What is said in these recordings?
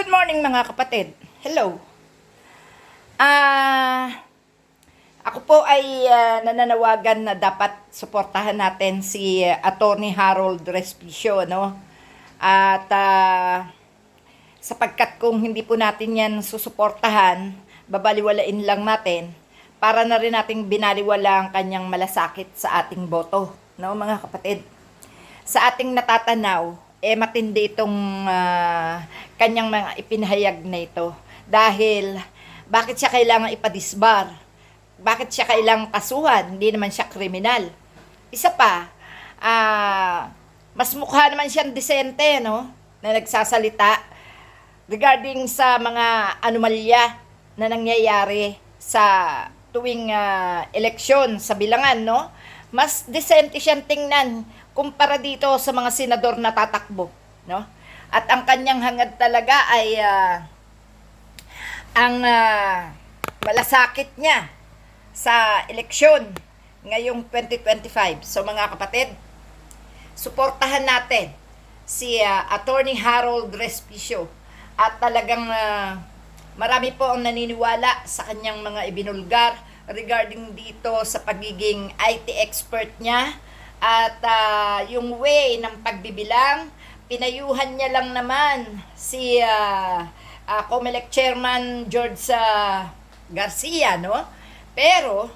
Good morning mga kapatid. Hello. Ah, ako po ay ah, nananawagan na dapat suportahan natin si ah, Attorney Harold Respicio, no? At ah, sapagkat kung hindi po natin yan susuportahan, babaliwalain lang natin para na rin nating binaliwala ang kanyang malasakit sa ating boto, no mga kapatid? Sa ating natatanaw, eh matindi itong ah, kanyang mga ipinahayag na ito. Dahil, bakit siya kailangan ipadisbar? Bakit siya kailangan kasuhan? Hindi naman siya kriminal. Isa pa, ah, mas mukha naman siyang disente, no? Na nagsasalita regarding sa mga anomalya na nangyayari sa tuwing ah, eleksyon sa bilangan, no? Mas decente siyang tingnan kumpara dito sa mga senador na tatakbo, no? At ang kanyang hangad talaga ay ah, ang ah, malasakit niya sa eleksyon ngayong 2025. So mga kapatid, suportahan natin si ah, Attorney Harold Respicio at talagang ah, marami po ang naniniwala sa kanyang mga ibinulgar regarding dito sa pagiging IT expert niya at ah, yung way ng pagbibilang pinayuhan niya lang naman si ah, ah, COMELEC Chairman George ah, Garcia no? Pero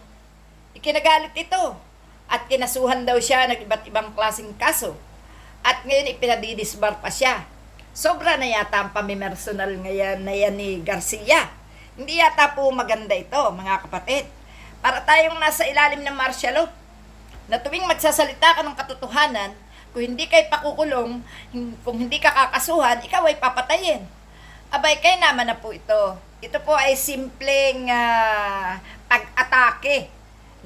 ikinagalit ito at kinasuhan daw siya ng iba't ibang klaseng kaso. At ngayon ipinadidisbar pa siya. Sobra na yata ang pamimersonal ngayon na yan ni Garcia. Hindi yata po maganda ito mga kapatid. Para tayong nasa ilalim ng martial law na tuwing magsasalita ka ng katotohanan, kung hindi kay pakukulong, kung hindi ka kakasuhan, ikaw ay papatayin. Abay, kay naman na po ito. Ito po ay simpleng ah, pag-atake,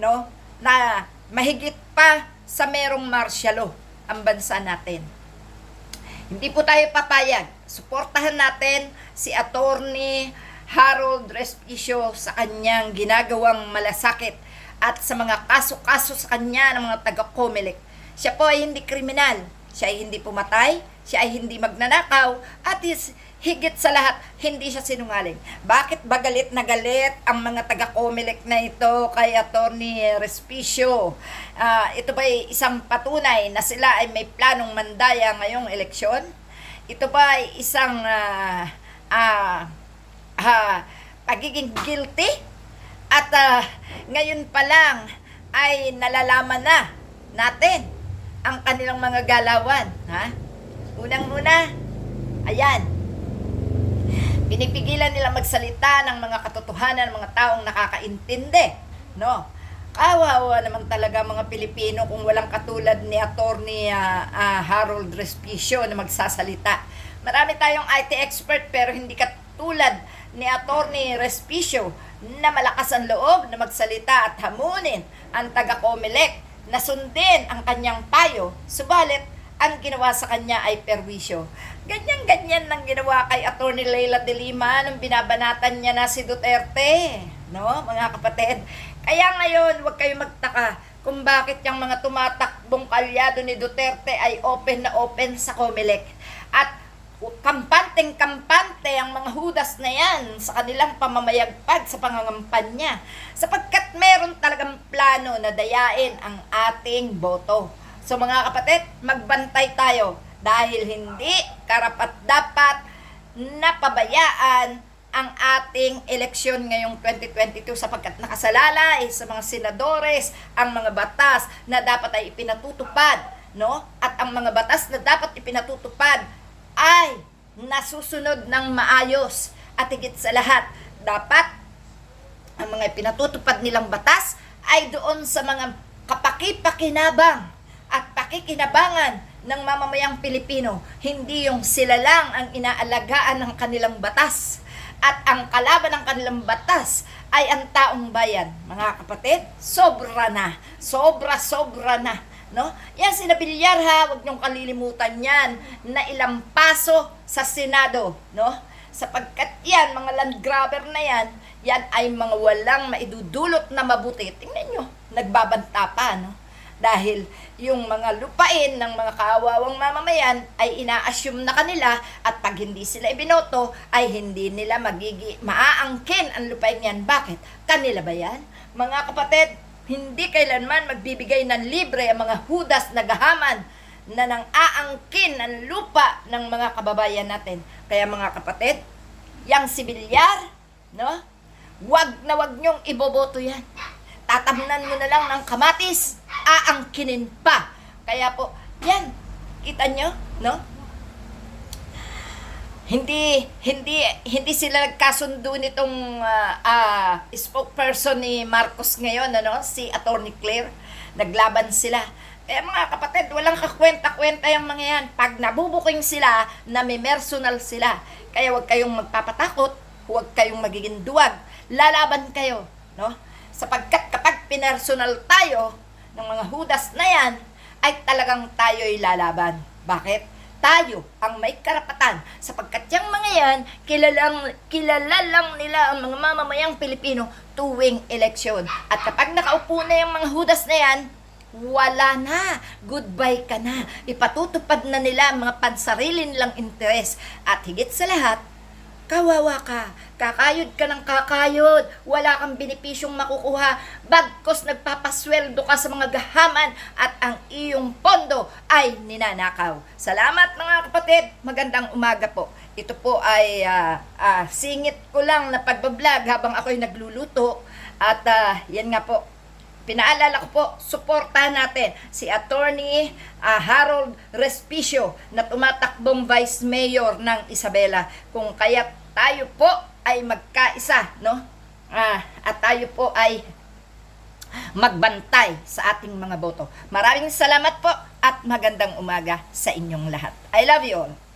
no? Na mahigit pa sa merong martial ang bansa natin. Hindi po tayo papayag. Suportahan natin si Attorney Harold Respicio sa kanyang ginagawang malasakit at sa mga kaso-kaso sa kanya ng mga taga-Comelec. Siya po ay hindi kriminal. Siya ay hindi pumatay. Siya ay hindi magnanakaw. At is, higit sa lahat, hindi siya sinungaling. Bakit ba galit na galit ang mga taga-Comelec na ito kay Attorney Respicio? Ah, ito ba ay isang patunay na sila ay may planong mandaya ngayong eleksyon? Ito ba ay isang ah, ah, ah, pagiging guilty? At ah, ngayon pa lang ay nalalaman na natin ang kanilang mga galawan. Ha? Unang-una, ayan, pinipigilan nila magsalita ng mga katotohanan ng mga taong nakakaintindi. No? Kawawa naman talaga mga Pilipino kung walang katulad ni Attorney ah, ah, Harold Respicio na magsasalita. Marami tayong IT expert pero hindi katulad ni Attorney Respicio na malakas ang loob na magsalita at hamunin ang taga-Comelec na sundin ang kanyang payo. Subalit, ang ginawa sa kanya ay perwisyo. Ganyan-ganyan nang ginawa kay Attorney Leila de Lima nung binabanatan niya na si Duterte. No, mga kapatid? Kaya ngayon, huwag kayo magtaka kung bakit yung mga tumatakbong kalyado ni Duterte ay open na open sa Comelec. At kampanteng kampante ang mga hudas na yan sa kanilang pamamayagpag sa pangangampanya sapagkat meron talagang plano na dayain ang ating boto. So mga kapatid, magbantay tayo dahil hindi karapat dapat napabayaan ang ating eleksyon ngayong 2022 sapagkat nakasalalay sa mga senadores ang mga batas na dapat ay ipinatutupad no at ang mga batas na dapat ipinatutupad ay nasusunod ng maayos at higit sa lahat dapat ang mga pinatutupad nilang batas ay doon sa mga kapakipakinabang at pakikinabangan ng mamamayang Pilipino. Hindi yung sila lang ang inaalagaan ng kanilang batas. At ang kalaban ng kanilang batas ay ang taong bayan. Mga kapatid, sobra na. Sobra, sobra na. No? Yan si Bilyar ha, huwag niyong kalilimutan yan na ilang paso sa Senado. No? Sapagkat yan, mga land grabber na yan, yan ay mga walang maidudulot na mabuti. Tingnan nyo, nagbabanta pa, no? dahil yung mga lupain ng mga kaawawang mamamayan ay ina-assume na kanila at pag hindi sila ibinoto ay hindi nila magigi maaangkin ang lupain yan. Bakit? Kanila ba yan? Mga kapatid, hindi kailanman magbibigay ng libre ang mga hudas na gahaman na nang aangkin ang lupa ng mga kababayan natin. Kaya mga kapatid, yang sibilyar, no? Wag na wag nyong iboboto yan. Tatamnan mo na lang ng kamatis, aangkinin pa. Kaya po, yan, kita nyo, no? Hindi hindi hindi sila nagkasundo nitong ah, ah, spokesperson ni Marcos ngayon ano si Attorney Claire. Naglaban sila. Eh mga kapatid walang kakwenta-kwenta yung mga yan. Pag nabubuking sila nami-personal sila. Kaya wag kayong magpapatakot huwag kayong magiging duwag. Lalaban kayo no? Sapagkat kapag pinersonal tayo ng mga hudas na yan ay talagang tayo'y lalaban. Bakit tayo ang may karapatan sapagkat yung mga yan kilalang kilala lang nila ang mga mamamayang Pilipino tuwing eleksyon at kapag nakaupo na yung mga hudas na yan wala na. Goodbye ka na. Ipatutupad na nila ang mga pansarili nilang interes. At higit sa lahat, kawawa ka. Kakayod ka ng kakayod. Wala kang benepisyong makukuha. Bagkos nagpapasweldo ka sa mga gahaman at ang iyong pondo ay ninanakaw. Salamat mga kapatid. Magandang umaga po. Ito po ay ah, ah, singit ko lang na pagbablog habang ako'y nagluluto. At ah, yan nga po, Pinaalala ko po, suportahan natin si Attorney ah, Harold Respicio na tumatakbong Vice Mayor ng Isabela. Kung kaya tayo po ay magkaisa, no? Ah, at tayo po ay magbantay sa ating mga boto. Maraming salamat po at magandang umaga sa inyong lahat. I love you all.